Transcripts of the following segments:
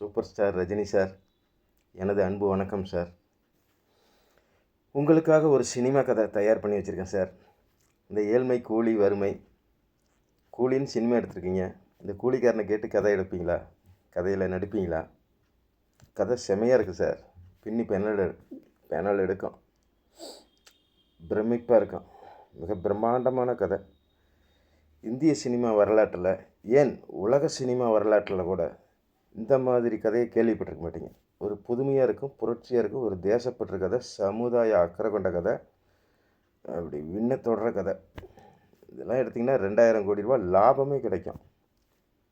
Super star Rajini sir எனது அன்பு வணக்கம் சார். உங்களுக்காக ஒரு சினிமா கதை தயார் பண்ணி வச்சுருக்கேன் சார். இந்த ஏழ்மை கூலி வறுமை கூலின்னு சினிமா எடுத்திருக்கீங்க. இந்த கூலிக்காரனை கேட்டு கதை எடுப்பீங்களா? கதையில் நடிப்பீங்களா? கதை செமையாக இருக்குது சார். பின்னி பெனல் பெனல் எடுக்கும். பிரமிப்பாக இருக்கும். மிக பிரம்மாண்டமான கதை. இந்திய சினிமா வரலாற்றில் ஏன் உலக சினிமா வரலாற்றில் கூட இந்த மாதிரி கதையை கேள்விப்பட்டிருக்க மாட்டீங்க. ஒரு புதுமையாக இருக்கும் புரட்சியாக இருக்கும் ஒரு தேசப்பற்று கதை சமுதாய அக்கறை கொண்ட கதை அப்படி விண்ண தொடர கதை. இதெல்லாம் எடுத்திங்கன்னா ரெண்டாயிரம் கோடி ரூபா லாபமே கிடைக்கும்.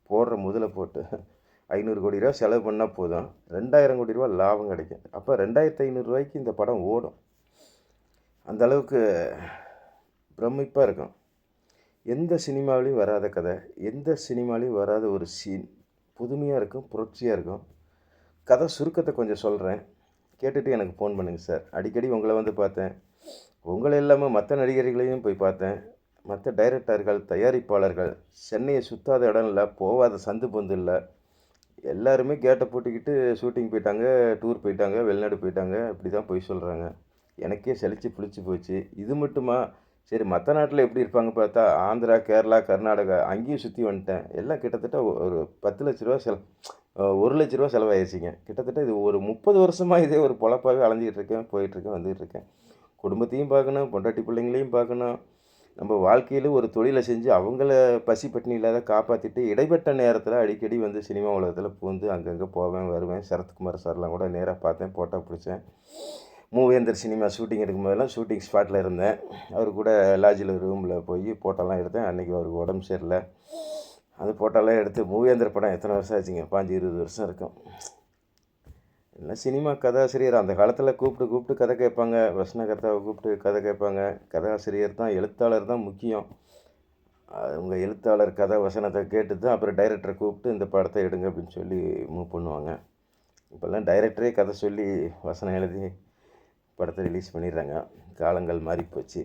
போடுற முதலை போட்டு ஐநூறு கோடி ரூபா செலவு பண்ணால் போதும். ரெண்டாயிரம் கோடி ரூபா லாபம் கிடைக்கும். அப்போ ரெண்டாயிரத்து ஐநூறுரூவாய்க்கு இந்த படம் ஓடும். அந்த அளவுக்கு பிரமிப்பாக இருக்கும். எந்த சினிமாவிலையும் வராத கதை எந்த சினிமாலையும் வராத ஒரு சீன் புதுமையாக இருக்கும் புரட்சியாக இருக்கும். கதை சுருக்கத்தை கொஞ்சம் சொல்கிறேன் கேட்டுட்டு எனக்கு ஃபோன் பண்ணுங்கள் சார் அடிக்கடி உங்களை வந்து பார்த்தேன். உங்களை இல்லாமல் மற்ற நடிகர்களையும் போய் பார்த்தேன். மற்ற டைரக்டர்கள் தயாரிப்பாளர்கள் சென்னையை சுத்தாத இடம் இல்லை போகாத சந்து பொந்து இல்லை. எல்லாருமே கேட்டை போட்டுக்கிட்டு ஷூட்டிங் போயிட்டாங்க டூர் போயிட்டாங்க வெளிநாடு போயிட்டாங்க. இப்படி தான் போய் சொல்கிறாங்க எனக்கே செழித்து புளிச்சு போச்சு. இது மட்டுமா? சரி மற்ற நாட்டில் எப்படி இருப்பாங்க பார்த்தா ஆந்திரா கேரளா கர்நாடகா அங்கேயும் சுற்றி வந்துட்டேன். எல்லாம் கிட்டத்தட்ட ஒரு பத்து லட்ச ரூபா செல ஒரு லட்ச ரூபா செலவாயிருச்சிங்க. கிட்டத்தட்ட இது ஒரு முப்பது வருஷமாக இதே ஒரு பொழப்பாகவே அலைஞ்சிட்டு இருக்கேன் போயிட்டுருக்கேன் வந்துகிட்டு இருக்கேன். குடும்பத்தையும் பார்க்கணும் பொண்டாட்டி பிள்ளைங்களையும் பார்க்கணும். நம்ம வாழ்க்கையில் ஒரு தொழிலை செஞ்சு அவங்கள பசி பட்டினி இல்லாத காப்பாற்றிட்டு இடைப்பட்ட நேரத்தில் அடிக்கடி வந்து சினிமா உலகத்தில் பூந்து அங்கங்கே போவேன் வருவேன். சரத்குமார் சார்லாம் கூட நேராக பார்த்தேன் ஃபோட்டோ பிடிச்சேன். மூவேந்தர் சினிமா ஷூட்டிங் எடுக்கும்போதெல்லாம் ஷூட்டிங் ஸ்பாட்டில் இருந்தேன். அவர் கூட லாட்ஜில் ரூமில் போய் ஃபோட்டோலாம் எடுத்தேன். அன்றைக்கி அவருக்கு உடம்பு சரியில்லை. அது ஃபோட்டோலாம் எடுத்து மூவேந்தர் படம் எத்தனை வருஷம் ஆச்சுங்க? பாஞ்சு இருபது வருஷம் இருக்கும். இல்லை சினிமா கதாசிரியர்? அந்த காலத்தில் கூப்பிட்டு கூப்பிட்டு கதை கேட்பாங்க. வசனகர்த்தாவை கூப்பிட்டு கதை கேட்பாங்க. கதாசிரியர் தான் எழுத்தாளர் தான் முக்கியம். அவங்க எழுத்தாளர் கதை வசனத்தை கேட்டு தான் அப்புறம் டைரக்டரை கூப்பிட்டு இந்த படத்தை எடுங்க அப்படின்னு சொல்லி மூவ் பண்ணுவாங்க. இப்போல்லாம் டைரக்டரே கதை சொல்லி வசனம் எழுதி படத்தை ரிலீஸ் பண்ணிடுறாங்க. காலங்கள் மாறி போச்சு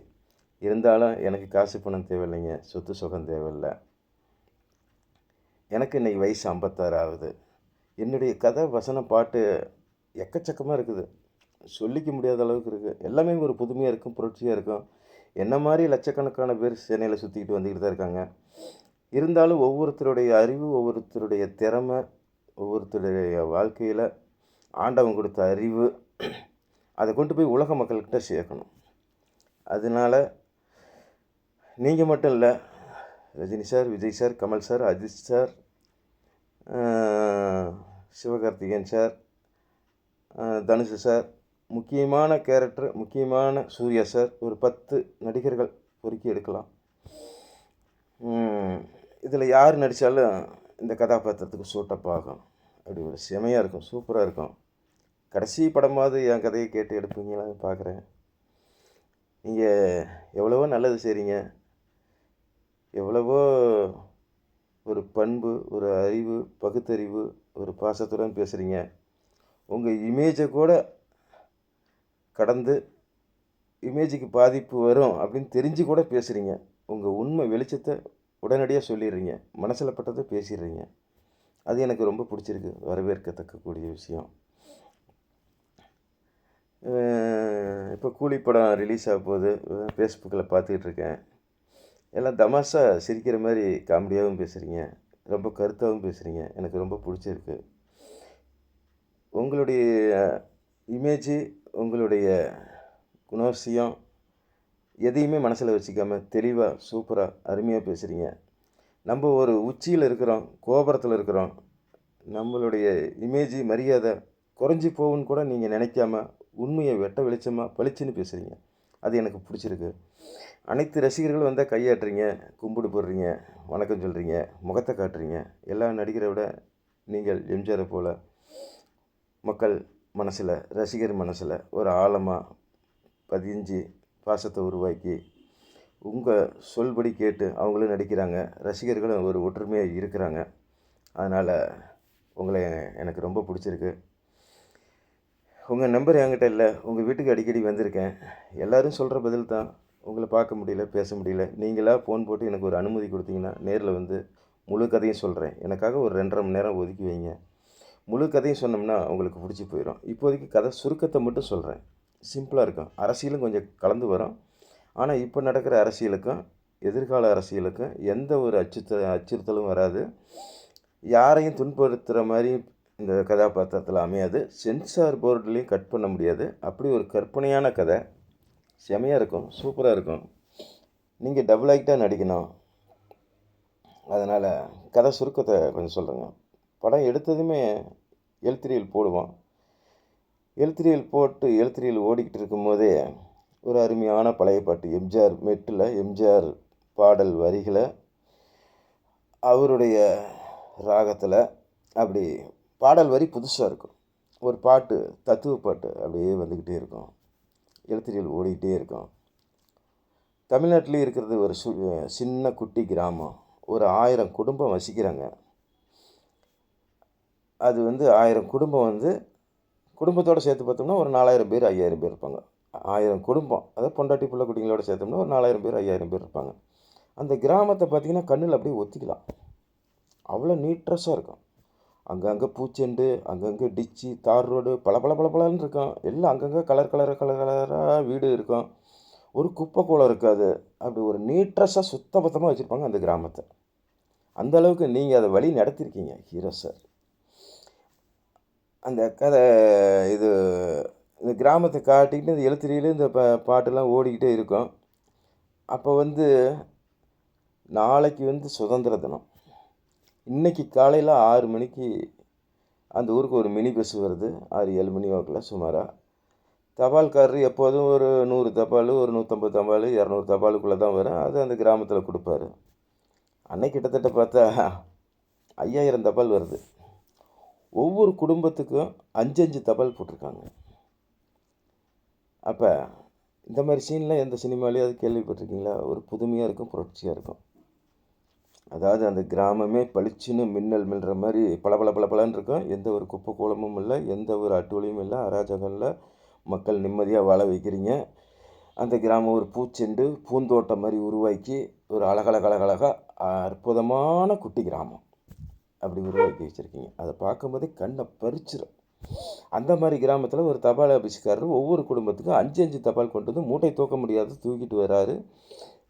இருந்தாலும் எனக்கு காசு பணம் தேவையில்லைங்க. சொத்து சுகம் தேவையில்லை. எனக்கு இன்றைக்கி வயசு ஐம்பத்தாறு ஆகுது என்னுடைய கதை வசன பாட்டு எக்கச்சக்கமாக இருக்குது. சொல்லிக்க முடியாத அளவுக்கு இருக்குது எல்லாமே ஒரு புதுமையாக இருக்கும் புரட்சியாக இருக்கும். என்ன மாதிரி லட்சக்கணக்கான பேர் சென்னையில் சுற்றிக்கிட்டு வந்துக்கிட்டு தான் இருக்காங்க. இருந்தாலும் ஒவ்வொருத்தருடைய அறிவு ஒவ்வொருத்தருடைய திறமை ஒவ்வொருத்தருடைய வாழ்க்கையில் ஆண்டவன் கொடுத்த அறிவு அதை கொண்டு போய் உலக மக்கள்கிட்ட சேர்க்கணும். அதனால் நீங்கள் மட்டும் இல்லை Rajini sir Vijay sir Kamal sir Ajith sir Sivakarthikeyan sir Dhanush sir முக்கியமான கேரக்டர் முக்கியமான சூர்யா சார் ஒரு பத்து நடிகர்கள் பொறுக்கி எடுக்கலாம். இதில் யார் நடித்தாலும் இந்த கதாபாத்திரத்துக்கு சூட்டப் ஆகும். அப்படி ஒரு செமையாக இருக்கும் சூப்பராக இருக்கும். கடைசி படமாவது என் கதையை கேட்டு எடுப்பீங்களான்னு பார்க்குறேன். நீங்கள் எவ்வளவோ நல்லது செய்கிறீங்க எவ்வளவோ ஒரு பண்பு ஒரு அறிவு பகுத்தறிவு ஒரு பாசத்துடன் பேசுகிறீங்க உங்கள் இமேஜை கூட கடந்து இமேஜுக்கு பாதிப்பு வரும் அப்படின்னு தெரிஞ்சு கூட பேசுகிறீங்க உங்கள் உண்மை வெளிச்சத்தை உடனடியாக சொல்லிடுறீங்க. மனசில் பட்டதை பேசிடுறீங்க. அது எனக்கு ரொம்ப பிடிச்சிருக்கு. வரவேற்கத்தக்கக்கூடிய விஷயம். இப்போ கூலி படம் ரிலீஸ் ஆக போகுது. ஃபேஸ்புக்கில் பார்த்துக்கிட்டு இருக்கேன். எல்லாம் தமாஷாக சிரிக்கிற மாதிரி காமெடியாகவும் பேசுகிறீங்க ரொம்ப கருத்தாகவும் பேசுகிறீங்க எனக்கு ரொம்ப பிடிச்சிருக்கு. உங்களுடைய இமேஜு உங்களுடைய குணாசியம் எதையுமே மனசில் வச்சுக்காமல் தெளிவாக சூப்பராக அருமையாக பேசுகிறீங்க நம்ம ஒரு உச்சியில் இருக்கிறோம் கோபுரத்தில் இருக்கிறோம். நம்மளுடைய இமேஜ் மரியாதை குறைஞ்சி போகும்னு கூட நீங்கள் நினைக்காம உண்மையை வெட்ட வெளிச்சமாக பளிச்சுன்னு பேசுகிறீங்க அது எனக்கு பிடிச்சிருக்கு. அனைத்து ரசிகர்களும் வந்தால் கையாட்டுறீங்க கும்பிடு போடுறீங்க வணக்கம் சொல்கிறீங்க முகத்தை காட்டுறீங்க. எல்லா நடிகரை விட நீங்கள் எம்ஜிஆரை போல் மக்கள் மனசில் ரசிகர் மனசில் ஒரு ஆழமாக பதிஞ்சு பாசத்தை உருவாக்கி உங்கள் சொல்படி கேட்டு அவங்களும் நடிக்கிறாங்க ரசிகர்களும் ஒரு ஒற்றுமையாக இருக்கிறாங்க. அதனால் உங்களை எனக்கு ரொம்ப பிடிச்சிருக்கு. உங்கள் நம்பர் என்கிட்ட இல்லை. உங்கள் வீட்டுக்கு அடிக்கடி வந்திருக்கேன். எல்லோரும் சொல்கிற பதில் தான். உங்களை பார்க்க முடியல பேச முடியல. நீங்களாக ஃபோன் போட்டு எனக்கு ஒரு அனுமதி கொடுத்தீங்கன்னா நேரில் வந்து முழு கதையும் சொல்கிறேன் எனக்காக ஒரு ரெண்டரை மணி நேரம் ஒதுக்கி வைங்க. முழு கதையும் சொன்னோம்னா உங்களுக்கு பிடிச்சி போயிடும் இப்போதைக்கு கதை சுருக்கத்தை மட்டும் சொல்கிறேன் சிம்பிளாக இருக்கும். அரசியலும் கொஞ்சம் கலந்து வரும். ஆனால் இப்போ நடக்கிற அரசியலுக்கும் எதிர்கால அரசியலுக்கும் எந்த ஒரு அச்சுறுத்த அச்சுறுத்தலும் வராது. யாரையும் துன்படுத்துகிற மாதிரி இந்த கதாபாத்திரத்தில் அமையாது. சென்சார் போர்டுலேயும் கட் பண்ண முடியாது. அப்படி ஒரு கற்பனையான கதை. செமையாக இருக்கும். சூப்பராக இருக்கும். நீங்கள் டபுள் ஆக்டாக நடிக்கணும். அதனால் கதை சுருக்கத்தை கொஞ்சம் சொல்கிறேங்க படம் எடுத்ததுமே எழுத்திரியல் போடுவோம். எழுத்திரியல் போட்டு எழுத்திரியல் ஓடிக்கிட்டு இருக்கும்போதே ஒரு அருமையான பழைய பாட்டு. எம்ஜிஆர் மெட்டில் எம்ஜிஆர் பாடல் வரிகளை அவருடைய ராகத்தில் அப்படி பாடல் வரி புதுசாக இருக்கும். ஒரு பாட்டு தத்துவ பாட்டு அப்படியே வந்துக்கிட்டே இருக்கும். எழுத்திரியல் ஓடிக்கிட்டே இருக்கும். தமிழ்நாட்டிலே இருக்கிறது ஒரு சு சின்ன குட்டி கிராமம். ஒரு ஆயிரம் குடும்பம் வசிக்கிறாங்க. அது வந்து ஆயிரம் குடும்பம் வந்து குடும்பத்தோடு சேர்த்து பார்த்தோம்னா ஒரு நாலாயிரம் பேர் ஐயாயிரம் பேர் இருப்பாங்க. ஆயிரம் குடும்பம் அதாவது பொண்டாட்டி பிள்ளை குட்டிங்களோட சேர்த்தோம்னா ஒரு நாலாயிரம் பேர் ஐயாயிரம் பேர் இருப்பாங்க. அந்த கிராமத்தை பார்த்திங்கன்னா கண்ணில் அப்படியே ஒத்திக்கலாம். அவ்வளோ நீட்ரஸாக இருக்கும். அங்கங்கே பூச்செண்டு அங்கங்கே டிச்சு தார் ரோடு பல பல பல பலன்னு இருக்கும். எல்லாம் அங்கங்கே கலர் கலர் கலர் கலராக வீடு இருக்கும். ஒரு குப்பை கூலம் இருக்காது. அப்படி ஒரு நீட்ரஸாக சுத்தபத்தமாக வச்சுருப்பாங்க அந்த கிராமத்தை. அந்த அளவுக்கு நீங்கள் அதை வழி நடத்திருக்கீங்க ஹீரோ சார். அந்த கதை இது இந்த கிராமத்தை காட்டிக்கிட்டு இந்த எழுத்திரியில் இந்த ப பாட்டெல்லாம் ஓடிக்கிட்டே இருக்கும். அப்போ வந்து நாளைக்கு வந்து சுதந்திர தினம். இன்றைக்கி காலையில் ஆறு மணிக்கு அந்த ஊருக்கு ஒரு மினி பஸ் வருது. ஆறு ஏழு மணி வாக்கில் சுமாராக தபால்காரர் எப்போதும் ஒரு நூறு தபால் ஒரு நூற்றம்பது தபால் இரநூறு தபாலுக்குள்ளே தான் வரும். அது அந்த கிராமத்தில் கொடுப்பாரு. அன்னைக்கு கிட்டத்தட்ட பார்த்தா ஐயாயிரம் தபால் வருது. ஒவ்வொரு குடும்பத்துக்கும் அஞ்சு அஞ்சு தபால் போட்டிருக்காங்க. அப்போ இந்த மாதிரி சீன்லாம் எந்த சினிமாலேயும் அது கேள்விப்பட்டிருக்கீங்களா? ஒரு புதுமையாக இருக்கும் புரட்சியாக இருக்கும். அதாவது அந்த கிராமமே பளிச்சுன்னு மின்னல் மில்ற மாதிரி பல பல பலன்னு இருக்கும். எந்த ஒரு குப்பை கோலமும் இல்லை எந்த ஒரு அட்டூழியும் இல்லை. அராஜகம் இல்லை மக்கள் நிம்மதியாக வாழ வைக்கிறீங்க. அந்த கிராமம் ஒரு பூச்செண்டு பூந்தோட்டம் மாதிரி உருவாக்கி ஒரு அழகழகழகழகாக அற்புதமான குட்டி கிராமம் அப்படி உருவாக்கி வச்சுருக்கீங்க. அதை பார்க்கும்போதே கண்ணை பறிச்சிடும் அந்த மாதிரி கிராமத்தில் ஒரு தபால் ஆஃபீஸ்காரர் ஒவ்வொரு குடும்பத்துக்கும் அஞ்சு அஞ்சு தபால் கொண்டு வந்து மூட்டை தூக்க முடியாது தூக்கிட்டு வராரு.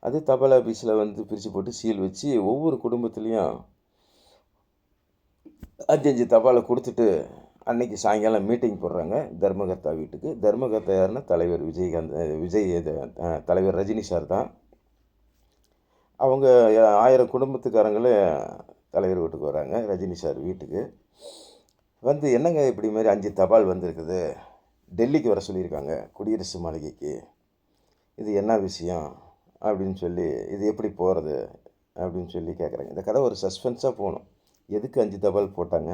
அது தபால் ஆஃபீஸில் வந்து பிரித்து போட்டு சீல் வச்சு ஒவ்வொரு குடும்பத்துலேயும் அஞ்சு அஞ்சு தபாலை கொடுத்துட்டு அன்னைக்கு சாயங்காலம் மீட்டிங் போடுறாங்க. தர்மகர்த்தா வீட்டுக்கு. தர்மகர்த்தா யாருன்னா தலைவர் விஜயகாந்த் விஜய் தலைவர் ரஜினி சார் தான். அவங்க ஆயிரம் குடும்பத்துக்காரங்களே தலைவர் வீட்டுக்கு வராங்க ரஜினி சார் வீட்டுக்கு. வந்து என்னங்க இப்படி மாதிரி அஞ்சு தபால் வந்திருக்குது? டெல்லிக்கு வர சொல்லியிருக்காங்க குடியரசு மாளிகைக்கு. இது என்ன விஷயம்? அப்படின்னு சொல்லி இது எப்படி போகிறது அப்படின்னு சொல்லி கேட்குறாங்க இந்த கதை ஒரு சஸ்பென்ஸாக போகணும். எதுக்கு அஞ்சு தபால் போட்டாங்க?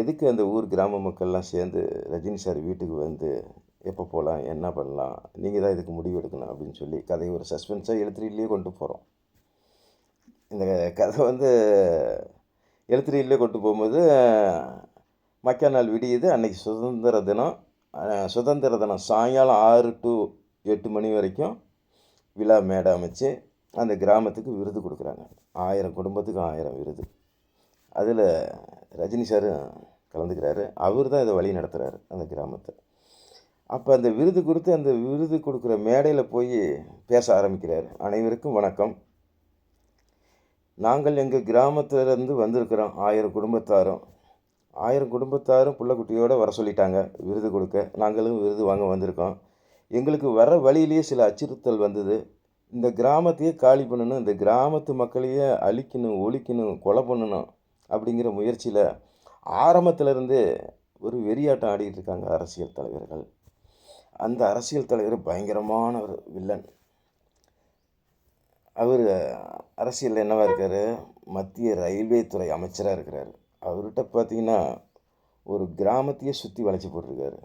எதுக்கு அந்த ஊர் கிராம மக்கள்லாம் சேர்ந்து ரஜினி சார் வீட்டுக்கு வந்து எப்போ போகலாம் என்ன பண்ணலாம் நீங்கள் தான் இதுக்கு முடிவு எடுக்கணும் அப்படின்னு சொல்லி கதையை ஒரு சஸ்பென்ஸாக எழுத்துறியிலே கொண்டு போகிறோம் இந்த கதை வந்து எழுத்துறையிலே கொண்டு போகும்போது மக்கா நாள் விடியுது. அன்றைக்கி சுதந்திர தினம். சுதந்திர தினம் சாயங்காலம் ஆறு டு எட்டு மணி வரைக்கும் விழா மேடை அமைச்சு அந்த கிராமத்துக்கு விருது கொடுக்குறாங்க. ஆயிரம் குடும்பத்துக்கு ஆயிரம் விருது. அதில் ரஜினி சாரும் கலந்துக்கிறாரு. அவர் தான் இதை வழி நடத்துகிறாரு அந்த கிராமத்தை. அப்போ அந்த விருது கொடுத்து அந்த விருது கொடுக்குற மேடையில் போய் பேச ஆரம்பிக்கிறார். அனைவருக்கும் வணக்கம். நாங்கள் எங்கள் கிராமத்திலேருந்து வந்திருக்கிறோம். ஆயிரம் குடும்பத்தாரும். ஆயிரம் குடும்பத்தாரும் பிள்ளைக்குட்டியோடு வர சொல்லிட்டாங்க. விருது கொடுக்க. நாங்களும் விருது வாங்க வந்திருக்கோம். எங்களுக்கு வர வழியிலேயே சில அச்சுறுத்தல் வந்தது. இந்த கிராமத்தையே காலி பண்ணணும் இந்த கிராமத்து மக்களையே அழிக்கணும் ஒழிக்கணும் கொலை பண்ணணும் அப்படிங்கிற முயற்சியில் ஆரம்பத்திலேருந்தே ஒரு வெறியாட்டம் ஆடிட்டு இருக்காங்க அரசியல் தலைவர்கள். அந்த அரசியல் தலைவர் பயங்கரமான ஒரு வில்லன். அவர் அரசியலில் என்னவாக இருக்கார்? மத்திய ரயில்வே துறை அமைச்சராக இருக்கிறார். அவர்கிட்ட பார்த்தீங்கன்னா ஒரு கிராமத்தையே சுற்றி வளைச்சி போட்டிருக்காரு.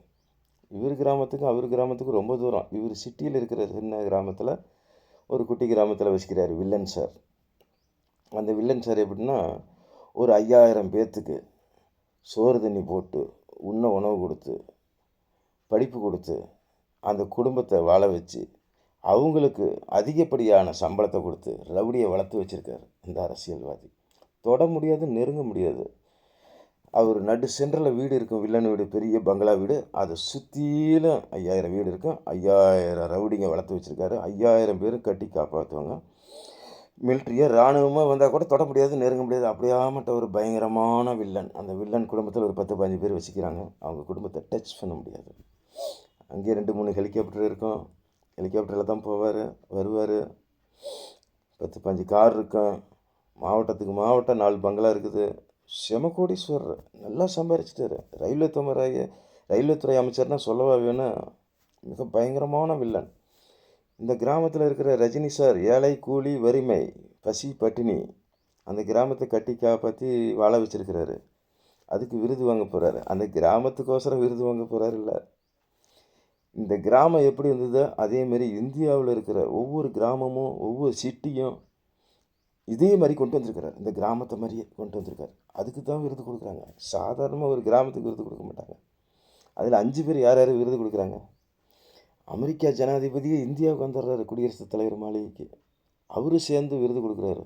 இவர் கிராமத்துக்கும் அவர் கிராமத்துக்கும் ரொம்ப தூரம். இவர் சிட்டியில் இருக்கிற சின்ன கிராமத்தில் ஒரு குட்டி கிராமத்தில் வசிக்கிறார் வில்லன் சார் அந்த வில்லன் சார் எப்படின்னா ஒரு ஐயாயிரம் பேர்த்துக்கு சோறு தண்ணி போட்டு உண்ண உணவு கொடுத்து படிப்பு கொடுத்து அந்த குடும்பத்தை வாழ வச்சு அவங்களுக்கு அதிகப்படியான சம்பளத்தை கொடுத்து ரவுடியை வளர்த்து வச்சுருக்காரு இந்த அரசியல்வாதி. தொட முடியாது நெருங்க முடியாது. அவர் நடு சென்டரில் வீடு இருக்கும் வில்லன் வீடு பெரிய பங்களா வீடு. அதை சுற்றிலும் ஐயாயிரம் வீடு இருக்கும் ஐயாயிரம் ரவுடிங்க வளர்த்து வச்சுருக்காரு. ஐயாயிரம் பேர் கட்டி காப்பாற்றுவாங்க மிலிட்ரியாக இராணுவமாக வந்தால் கூட தொட முடியாது நெருங்க முடியாது. அப்படியாமட்ட ஒரு பயங்கரமான வில்லன். அந்த வில்லன் குடும்பத்தில் ஒரு பத்து பதினஞ்சு பேர் வச்சுக்கிறாங்க அவங்க குடும்பத்தை டச் பண்ண முடியாது. அங்கேயே ரெண்டு மூணு ஹெலிகாப்டர் இருக்கும். ஹெலிகாப்டரில் தான் போவார் வருவார். பத்து பதினஞ்சு கார் இருக்கும். மாவட்டத்துக்கு மாவட்டம் நாலு பங்களா இருக்குது. செமகோடீஸ்வரர். நல்லா சம்பாரிச்சிட்டாரு. ரயில்வே துறை ரயில்வே துறை அமைச்சர்னா சொல்லவா வேணும் மிக பயங்கரமான வில்லன். இந்த கிராமத்தில் இருக்கிற ரஜினி சார் ஏழை கூலி வறுமை பசி பட்டினி அந்த கிராமத்தை கட்டி காப்பாற்றி வாழ வச்சிருக்கிறாரு. அதுக்கு விருது வாங்க போகிறாரு அந்த கிராமத்துக்கோசரம் விருது வாங்க போகிறாரு இல்லை. இந்த கிராமம் எப்படி இருந்ததோ அதேமாரி இந்தியாவில் இருக்கிற ஒவ்வொரு கிராமமும் ஒவ்வொரு சிட்டியும் இதே மாதிரி கொண்டு வந்திருக்கிறார். இந்த கிராமத்தை மாதிரியே கொண்டு வந்திருக்கார். அதுக்கு தான் விருது கொடுக்குறாங்க. சாதாரணமாக ஒரு கிராமத்துக்கு விருது கொடுக்க மாட்டாங்க. அதில் அஞ்சு பேர் யார் யார் விருது கொடுக்குறாங்க? அமெரிக்கா ஜனாதிபதியே இந்தியாவுக்கு வந்துடுறாரு குடியரசுத் தலைவர் மாளிகைக்கு. அவரும் சேர்ந்து விருது கொடுக்குறாரு.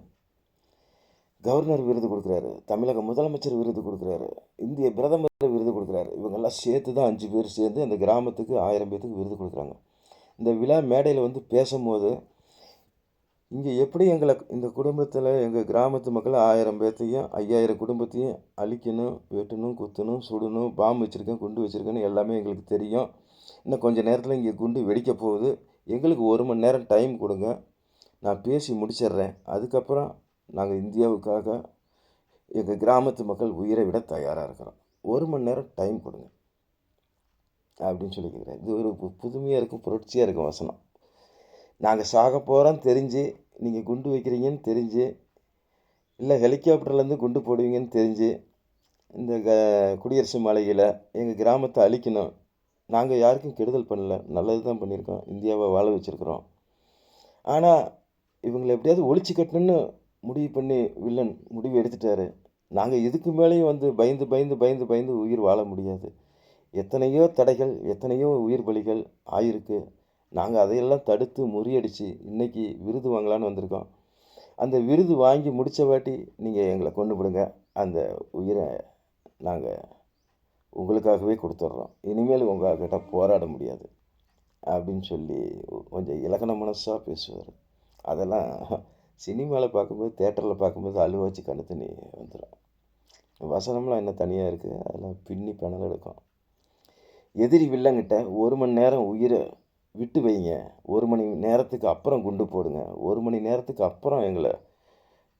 கவர்னர் விருது கொடுக்குறாரு. தமிழக முதலமைச்சர் விருது கொடுக்குறாரு. இந்திய பிரதமர் விருது கொடுக்குறாரு. இவங்கெல்லாம் சேர்த்து தான் அஞ்சு பேர் சேர்ந்து அந்த கிராமத்துக்கு ஆயிரம் பேர்த்துக்கு விருது கொடுக்குறாங்க. இந்த விழா மேடையில் வந்து பேசும்போது இங்கே எப்படி எங்களை இந்த குடும்பத்தில் எங்கள் கிராமத்து மக்கள் ஆயிரம் பேர்த்தையும் ஐயாயிரம் குடும்பத்தையும் அழிக்கணும் வெட்டணும் குத்தணும் சுடணும் பாம்பு வச்சுருக்கேன் குண்டு வச்சுருக்கேன்னு எல்லாமே எங்களுக்கு தெரியும். இன்னும் கொஞ்சம் நேரத்தில் இங்கே குண்டு வெடிக்க போகுது. எங்களுக்கு ஒரு மணி நேரம் டைம் கொடுங்க. நான் பேசி முடிச்சிடுறேன். அதுக்கப்புறம் நாங்கள் இந்தியாவுக்காக எங்கள் கிராமத்து மக்கள் உயிரை விட தயாராக இருக்கிறோம். ஒரு மணி நேரம் டைம் கொடுங்க. அப்படின்னு சொல்லி கேட்குறேன் இது ஒரு புதுமையாக இருக்கும் புரட்சியாக இருக்கும் வசனம். நாங்கள் சாக போகிறோம் தெரிஞ்சு. நீங்கள் குண்டு வைக்கிறீங்கன்னு தெரிஞ்சு. இல்லை ஹெலிகாப்டர்லேருந்து குண்டு போடுவீங்கன்னு தெரிஞ்சு. இந்த க குடியரசு மாளிகையில் எங்கள் கிராமத்தை அழிக்கணும். நாங்கள் யாருக்கும் கெடுதல் பண்ணல. நல்லது தான் பண்ணியிருக்கோம். இந்தியாவை வாழ வச்சுருக்குறோம். ஆனால் இவங்களை எப்படியாவது ஒழிச்சு கட்டணும்னு முடிவு பண்ணி வில்லன் முடிவு எடுத்துட்டாரு. நாங்கள் இதுக்கு மேலேயும் வந்து பயந்து பயந்து பயந்து பயந்து உயிர் வாழ முடியாது. எத்தனையோ தடைகள் எத்தனையோ உயிர் பலிகள் ஆயிருக்கு. நாங்கள் அதையெல்லாம் தடுத்து முறியடித்து இன்னைக்கு விருது வாங்கலான்னு வந்திருக்கோம். அந்த விருது வாங்கி முடித்த வாட்டி நீங்கள் எங்களை கொண்டு விடுங்க. அந்த உயிரை நாங்கள் உங்களுக்காகவே கொடுத்துட்றோம். இனிமேல் உங்கள்கிட்ட போராட முடியாது. அப்படின்னு சொல்லி கொஞ்சம் இலக்கண மனசாக பேசுவார். அதெல்லாம் சினிமாவில் பார்க்கும்போது தேட்டரில் பார்க்கும்போது அழுவ வச்சு கண்ணு தண்ணி வந்துடும் வசனம்லாம் என்ன தனியாக இருக்குது அதெல்லாம் பின்னி பணம் எடுக்கும். எதிரி வில்லங்கிட்ட ஒரு மணி நேரம் உயிரை விட்டு வைங்க. ஒரு மணி நேரத்துக்கு அப்புறம் குண்டு போடுங்க. ஒரு மணி நேரத்துக்கு அப்புறம் எங்களை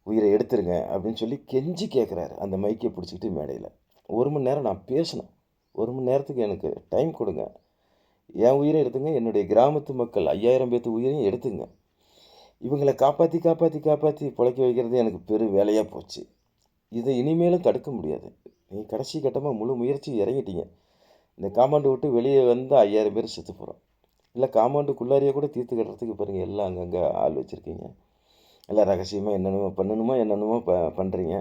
உயிரை எடுத்துருங்க அப்படின்னு சொல்லி கெஞ்சி கேட்குறாரு அந்த மைக்கை பிடிச்சிக்கிட்டு மேடையில். ஒரு மணி நேரம் நான் பேசணும் ஒரு மணி நேரத்துக்கு எனக்கு டைம் கொடுங்க. என் உயிரை எடுத்துங்க. என்னுடைய கிராமத்து மக்கள் ஐயாயிரம் பேர்த்து உயிரையும் எடுத்துங்க. இவங்களை காப்பாற்றி காப்பாற்றி காப்பாற்றி பிழைக்க வைக்கிறது எனக்கு பெரும் வேலையாக போச்சு. இதை இனிமேலும் தடுக்க முடியாது. நீ கடைசி கட்டமாக முழு முயற்சி இறங்கிட்டீங்க. இந்த காம்பவுண்டு விட்டு வெளியே வந்து ஐயாயிரம் பேர் செத்து போகிறோம் இல்லை காம்பவுண்டுக்குள்ளாரியே கூட தீர்த்து கட்டுறதுக்கு பாருங்கள் எல்லாம் அங்கங்கே ஆள் வச்சுருக்கீங்க. எல்லாம் ரகசியமாக என்னென்னமோ பண்ணணுமோ என்னென்னமோ ப பண்ணுறீங்க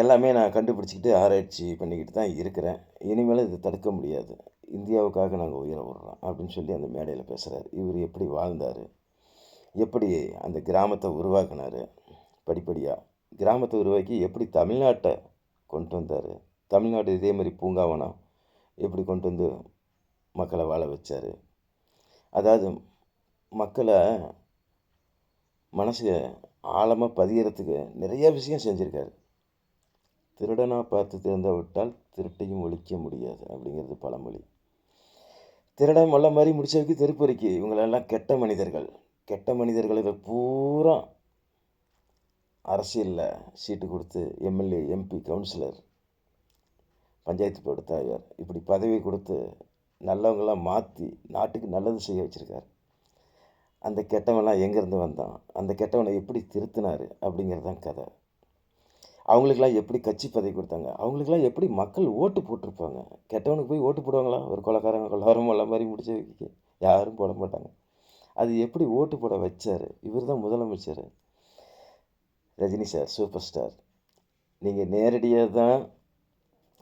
எல்லாமே நான் கண்டுபிடிச்சிக்கிட்டு ஆராய்ச்சி பண்ணிக்கிட்டு தான் இருக்கிறேன். இனிமேலும் இதை தடுக்க முடியாது. இந்தியாவுக்காக நாங்கள் உயிரை விடுறோம் அப்படின்னு சொல்லி அந்த மேடையில் பேசுகிறார் இவர் எப்படி வாழ்ந்தார்? எப்படி அந்த கிராமத்தை உருவாக்கினார்? படிப்படியாக கிராமத்தை உருவாக்கி எப்படி தமிழ்நாட்டை கொண்டு வந்தார்? தமிழ்நாடு இதே மாதிரி பூங்காவனம் எப்படி கொண்டு வந்து மக்களை வாழ வச்சார். அதாவது மக்களை மனசு ஆழமாக பதியறதுக்கு நிறைய விஷயம் செஞ்சுருக்காரு. திருடனாக பார்த்து திறந்த விட்டால் திருட்டையும் ஒழிக்க முடியாது அப்படிங்கிறது பழமொழி. திருடன் வல்ல மாதிரி முடிச்சதுக்கு திருப்பறிக்கு இவங்களெல்லாம் கெட்ட மனிதர்கள். கெட்ட மனிதர்களுக்கு பூரா அரசியலில் சீட்டு கொடுத்து MLA MP councillor panchayat board தலைவர் இப்படி பதவி கொடுத்து நல்லவங்களாம் மாற்றி நாட்டுக்கு நல்லது செய்ய வச்சுருக்காரு. அந்த கெட்டவன்லாம் எங்கேருந்து வந்தான்? அந்த கெட்டவனை எப்படி திருத்தினார் அப்படிங்கிறது தான் கதை. அவங்களுக்கெல்லாம் எப்படி கட்சி பதவி கொடுத்தாங்க? அவங்களுக்கெல்லாம் எப்படி மக்கள் ஓட்டு போட்டிருப்பாங்க? கெட்டவனுக்கு போய் ஓட்டு போடுவாங்களா? ஒரு கொலக்காரங்க கொலகாரம் எல்லாம் மாதிரி முடிச்ச வைக்க. யாரும் போட மாட்டாங்க. அது எப்படி ஓட்டு போட வச்சார்? இவர் தான் முதலமைச்சர். Rajini sir super star. நீங்கள் நேரடியாக தான்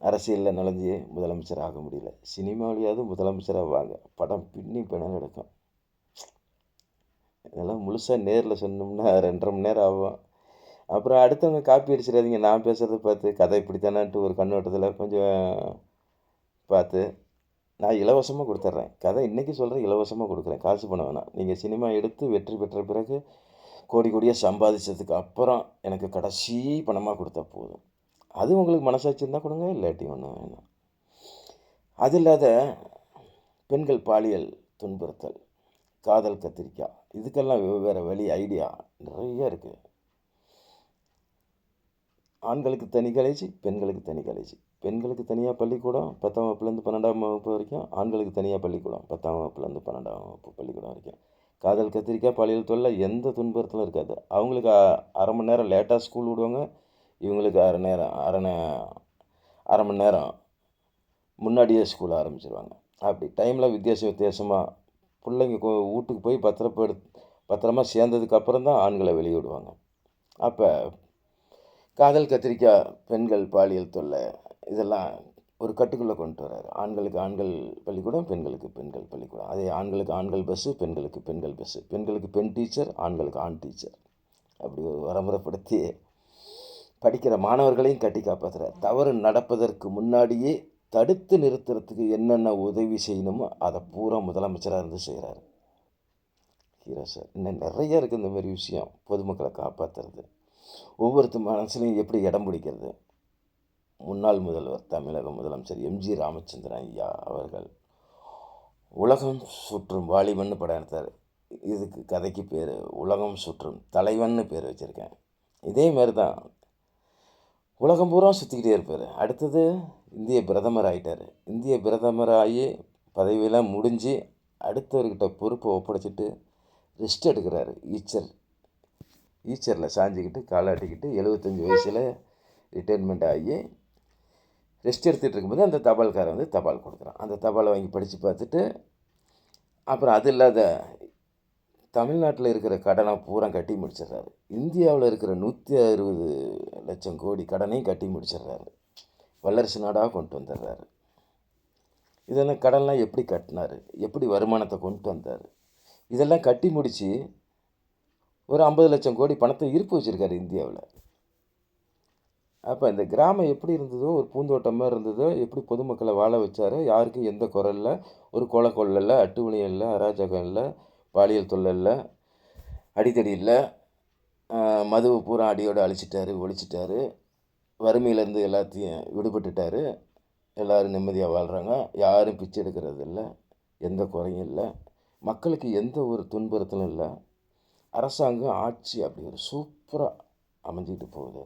அரசியலில் நுழைஞ்சி முதலமைச்சர் ஆக முடியல சினிமாவிலையாவது முதலமைச்சராக வாங்க. படம் பின்னி பிணம் எடுக்கும். இதெல்லாம் முழுசாக நேரில் சொன்னோம்னா ரெண்டரை மணி நேரம் ஆகும். அப்புறம் அடுத்தவங்க காப்பி அடிச்சிடாதீங்க. நான் பேசுகிறத பார்த்து கதை இப்படித்தானான்ட்டு ஒரு கண்ணோட்டத்தில் கொஞ்சம் பார்த்து நான் இலவசமாக கொடுத்துட்றேன். கதை இன்றைக்கி சொல்கிறேன் இலவசமாக கொடுக்குறேன். காசு பண்ண வேணாம். நீங்கள் சினிமா எடுத்து வெற்றி பெற்ற பிறகு கோடி கோடியாக சம்பாதிச்சதுக்கு அப்புறம் எனக்கு கடைசி பணமாக கொடுத்தா போதும். அது உங்களுக்கு மனசாட்சி இருந்தால் கொடுங்க இல்லாட்டி ஒன்றும் வேணும். அது இல்லாத பெண்கள் பாலியல் துன்புறுத்தல் காதல் கத்திரிக்காய் இதுக்கெல்லாம் வெவ்வேறு வழி ஐடியா நிறைய இருக்குது ஆண்களுக்கு தனி காலேஜ் பெண்களுக்கு தனி காலேஜ் பெண்களுக்கு தனியாக பள்ளிக்கூடம் பத்தாம் வகுப்புலேருந்து பன்னெண்டாம் வகுப்பு வரைக்கும் ஆண்களுக்கு தனியாக பள்ளிக்கூடம் பத்தாம் வகுப்புலேருந்து பன்னெண்டாம் வகுப்பு பள்ளிக்கூடம் வரைக்கும். காதல் கத்திரிக்காய் பாலியல் தொழில் எந்த துன்புறுத்தலும் இருக்காது. அவங்களுக்கு அரை மணி நேரம் லேட்டாக ஸ்கூல் விடுவாங்க. இவங்களுக்கு அரை நேரம் அரை நே அரை மணி நேரம் முன்னாடியே ஸ்கூல் ஆரம்பிச்சிருவாங்க. அப்படி டைமில் வித்தியாசம் வித்தியாசமாக பிள்ளைங்க கோ வீட்டுக்கு போய் பத்திரப்படு பத்திரமா சேர்ந்ததுக்கப்புறம் தான் ஆண்களை வெளியே விடுவாங்க. அப்போ காதல் கத்திரிக்காய் பெண்கள் பாலியல் தொல்லை இதெல்லாம் ஒரு கட்டுக்குள்ளே கொண்டு வராரு ஆண்களுக்கு ஆண்கள் பள்ளிக்கூடம் பெண்களுக்கு பெண்கள் பள்ளிக்கூடம். அதே ஆண்களுக்கு ஆண்கள் பஸ்ஸு பெண்களுக்கு பெண்கள் பஸ்ஸு பெண்களுக்கு பெண் டீச்சர் ஆண்களுக்கு ஆண் டீச்சர் அப்படி ஒரு வரமுறைப்படுத்தி படிக்கிற மாணவர்களையும் கட்டி காப்பாற்றுறார் தவறு நடப்பதற்கு முன்னாடியே தடுத்து நிறுத்துறதுக்கு என்னென்ன உதவி செய்யணுமோ அதை பூரா முதலமைச்சராக இருந்து செய்கிறாரு ஹீரோ சார் இன்னும் நிறைய இருக்குது இந்த மாதிரி விஷயம் பொதுமக்களை காப்பாற்றுறது ஒவ்வொருத்தர் மனசுலையும் எப்படி இடம் பிடிக்கிறது? முன்னாள் முதல்வர் தமிழக முதலமைச்சர் எம்ஜி ராமச்சந்திரன் ஐயா அவர்கள் உலகம் சுற்றும் வாலிபன்னு படம் எடுத்தார். இதுக்கு கதைக்கு பேர் உலகம் சுற்றும் தலைவன்னு பேர் வச்சுருக்கேன். இதே மாதிரி தான் உலகம் பூரா சுற்றிக்கிட்டே இருப்பார். அடுத்தது இந்திய பிரதமர் ஆகிட்டார் இந்திய பிரதமர் ஆகி பதவியெல்லாம் முடிஞ்சு அடுத்தவர்கிட்ட பொறுப்பை ஒப்படைச்சிட்டு ரெஸ்ட் எடுக்கிறாரு ஈச்சர் ஈச்சரில் சாஞ்சிக்கிட்டு காலாட்டிக்கிட்டு எழுபத்தஞ்சி வயசில் ரிட்டைர்மெண்ட் ஆகி ரெஸ்ட் எடுத்துகிட்டு இருக்கும்போது அந்த தபால்காரன் வந்து தபால் கொடுக்குறான். அந்த தபாலை வாங்கி படித்து பார்த்துட்டு அப்புறம் அது இல்லாத தமிழ்நாட்டில் இருக்கிற கடனை பூரா கட்டி முடிச்சிடுறாரு. இந்தியாவில் இருக்கிற நூற்றி அறுபது லட்சம் கோடி கடனையும் கட்டி முடிச்சிடுறாரு. வல்லரசு நாடாக கொண்டு வந்துடுறாரு. இதெல்லாம் கடன்லாம் எப்படி கட்டினார்? எப்படி வருமானத்தை கொண்டு வந்தார்? இதெல்லாம் கட்டி முடித்து ஒரு ஐம்பது லட்சம் கோடி பணத்தை இருப்பு வச்சுருக்காரு இந்தியாவில். அப்போ இந்த கிராமம் எப்படி இருந்ததோ ஒரு பூந்தோட்டமாக இருந்ததோ எப்படி பொதுமக்களை வாழ வச்சாரோ யாருக்கும் எந்த குறை ஒரு கொலை கொள்ளலை இல்லை இல்லை அராஜகம் இல்லை பாலியல் தொழிலில் அடித்தடியில் இல்லை. மதுவை பூரா அடியோடு அழிச்சிட்டாரு ஒழிச்சிட்டாரு. வறுமையிலேருந்து எல்லாத்தையும் விடுபட்டுட்டாரு. எல்லோரும் நிம்மதியாக வாழ்கிறாங்க யாரும் பிச்சை எடுக்கிறது இல்லை. எந்த குறையும் இல்லை. மக்களுக்கு எந்த ஒரு துன்புறுத்தலும் இல்லை. அரசாங்கம் ஆட்சி அப்படி ஒரு சூப்பராக அமைஞ்சிக்கிட்டு போகுது.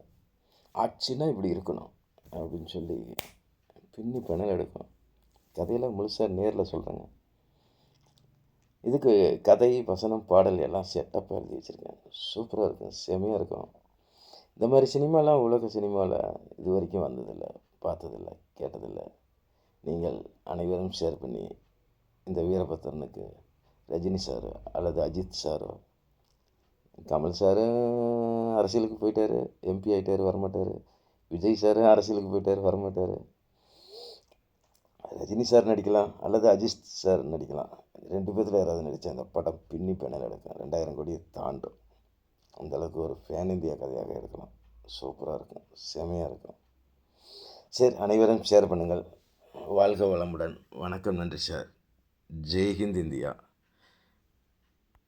ஆட்சினா இப்படி இருக்கணும் அப்படின்னு சொல்லி பின்னி பெணல் எடுக்கும். கதையெல்லாம் முழுசாக நேரில் சொல்கிறேங்க இதுக்கு கதை வசனம் பாடல் எல்லாம் செட்டப்பாக எழுதி வச்சுருக்கேன் சூப்பராக இருக்கும். செமையாக இருக்கும். இந்த மாதிரி சினிமாலாம் உலக சினிமாவில் இது வரைக்கும் வந்ததில்லை பார்த்ததில்ல கேட்டதில்லை. நீங்கள் அனைவரும் ஷேர் பண்ணி இந்த வீரபத்திரனுக்கு ரஜினி சார் அல்லது அஜித் சாரோ கமல் சார் அரசியலுக்கு போயிட்டார் எம்பி ஆகிட்டார் வரமாட்டார். விஜய் சார் அரசியலுக்கு போயிட்டார் வரமாட்டார். ரஜினி சார் நடிக்கலாம் அல்லது அஜித் சார் நடிக்கலாம். ரெண்டு பேர்த்தில் யாராவது நடித்தா அந்த படம் பின்னி பேனல் எடுக்கும். ரெண்டாயிரம் கோடியை தாண்டும். அந்தளவுக்கு ஒரு ஃபேன் இந்தியா கதையாக எடுக்கலாம் சூப்பராக இருக்கும். செமையாக இருக்கும். சரி அனைவரும் ஷேர் பண்ணுங்கள். வாழ்க வளமுடன். வணக்கம் நன்றி சார் ஜெய்ஹிந்த் இந்தியா.